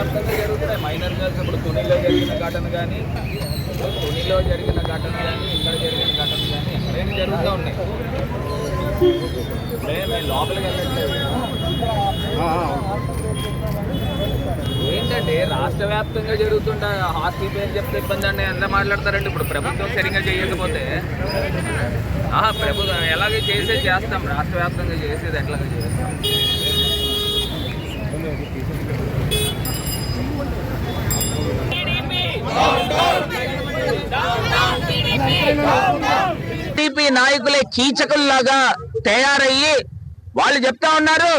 వ్యాప్తంగా జరుగుతున్నాయి. Minor girls ఇప్పుడు తునిలో జరిగిన ఘటన కానీ తునిలో జరిగిన ఘటన కానీ ఇక్కడ జరిగిన ఘటన కానీ ఎక్కడైనా జరుగుతూ ఉన్నాయి. నేను లోపలికి వెళ్ళట్లేదు ఏంటంటే రాష్ట్ర వ్యాప్తంగా జరుగుతుంట హాస్టల్ పేరు చెప్తే ఇబ్బంది అండి ఎంత మాట్లాడతారండి. ఇప్పుడు ప్రభుత్వం సరిగ్గా చేయకపోతే. ప్రభుత్వం ఎలాగే చేసేది చేస్తాం. రాష్ట్ర వ్యాప్తంగా చేసేది ఎట్లాగో చేస్తాం. టీడీపీ నాయకులే కీచకుల్లాగా తయారయ్యి వాళ్ళు చెప్తా ఉన్నారు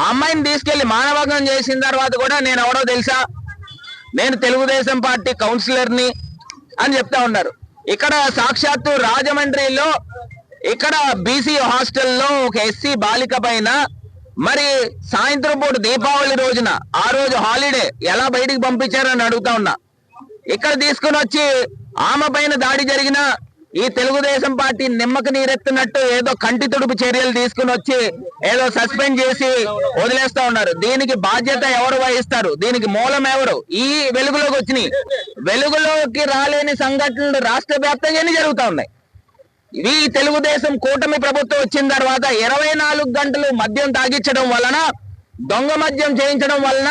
ఆ అమ్మాయిని తీసుకెళ్ళి మానభంగం చేసిన తర్వాత కూడా నేను ఎవరో తెలుసా? నేను తెలుగుదేశం పార్టీ కౌన్సిలర్ని అని చెప్తా ఉన్నారు. ఇక్కడ సాక్షాత్తు రాజమండ్రిలో ఇక్కడ బీసీ హాస్టల్లో ఒక ఎస్సీ బాలిక పైన మరి సాయంత్రం పూట దీపావళి రోజున ఆ రోజు హాలిడే ఎలా బయటికి పంపించారని అడుగుతా ఉన్నా. ఇక్కడ తీసుకుని వచ్చి ఆమె పైన దాడి జరిగిన ఈ తెలుగుదేశం పార్టీ నిమ్మక నీరెత్తినట్టు ఏదో కంటి తుడుపు చర్యలు తీసుకుని వచ్చి ఏదో సస్పెండ్ చేసి వదిలేస్తా ఉన్నారు. దీనికి బాధ్యత ఎవరు వహిస్తారు? దీనికి మూలం ఎవరు? ఈ వెలుగులోకి వచ్చినాయి. వెలుగులోకి రాలేని సంఘటనలు రాష్ట్ర వ్యాప్తంగానే ఎన్ని జరుగుతా ఉన్నాయి? ఇవి తెలుగుదేశం కూటమి ప్రభుత్వం వచ్చిన తర్వాత ఇరవై నాలుగు గంటలు మద్యం తాగించడం వలన దొంగ మద్యం చేయించడం వలన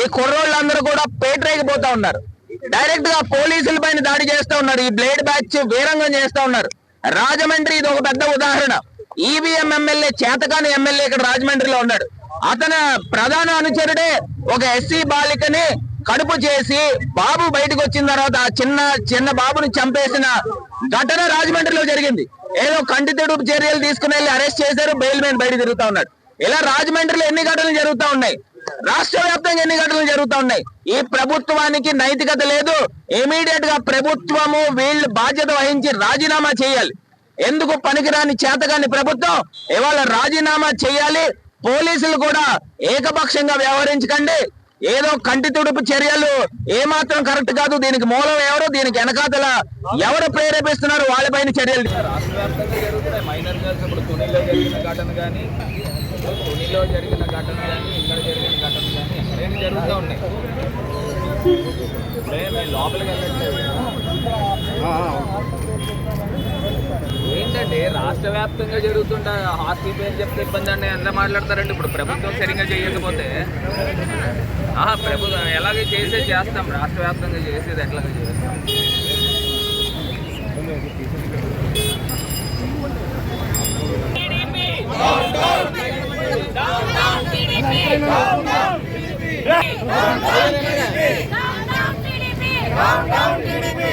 ఈ కుర్రోళ్ళందరూ కూడా పేటరేగిపోతా ఉన్నారు. డైరెక్ట్గా పోలీసుల పైన దాడి చేస్తా ఉన్నారు. ఈ బ్లేడ్ బ్యాచ్ వీరంగం చేస్తా ఉన్నారు. రాజమండ్రి ఇది ఒక పెద్ద ఉదాహరణ. ఈవీఎం ఎమ్మెల్యే చేతకాని ఎమ్మెల్యే ఇక్కడ రాజమండ్రిలో ఉన్నాడు. అతని ప్రధాన అనుచరుడే ఒక ఎస్సీ బాలికని కడుపు చేసి బాబు బయటకు వచ్చిన తర్వాత ఆ చిన్న చిన్న బాబుని చంపేసిన ఘటన రాజమండ్రిలో జరిగింది. ఏదో కంటి తెడుపు చర్యలు తీసుకుని వెళ్ళి అరెస్ట్ చేశారు బెయిల్ మీద బయట తిరుగుతా ఉన్నాడు. ఇలా రాజమండ్రిలో ఎన్ని ఘటనలు జరుగుతూ ఉన్నాయి? రాష్ట్ర వ్యాప్తంగా ఎన్ని ఘటనలు జరుగుతా ఉన్నాయి ఈ ప్రభుత్వానికి నైతికత లేదు. ఇమీడియట్గా ప్రభుత్వము వీళ్ళు బాధ్యత వహించి రాజీనామా చేయాలి. ఎందుకు పనికిరాని చేతగాని ప్రభుత్వం? ఇవాళ రాజీనామా చేయాలి. పోలీసులు కూడా ఏకపక్షంగా వ్యవహరించకండి. ఏదో కంటి తుడుపు చర్యలు ఏమాత్రం కరెక్ట్ కాదు. దీనికి మూలం ఎవరు? దీనికి వెనకాతల ఎవరు ప్రేరేపిస్తున్నారు? వాళ్ళపైన చర్యలు తునిలో జరిగిన ఘటన కానీ ఇక్కడ జరిగిన ఘటన కానీ ఎక్కడైనా జరుగుతూ ఉన్నాయి. ఇప్పుడే మేము లోపలికి వెళ్ళట్లేదు ఏంటంటే రాష్ట్ర వ్యాప్తంగా జరుగుతుంటే హాస్టల్ పేరు చెప్తే ఇబ్బంది అని ఎంత మాట్లాడతారండి? ఇప్పుడు ప్రభుత్వం సరిగ్గా చేయకపోతే. ఆహా ప్రభుత్వం ఎలాగే చేసేది చేస్తాం? రాష్ట్ర వ్యాప్తంగా చేసేది ఎట్లాగే చేస్తాం? టీడీపీ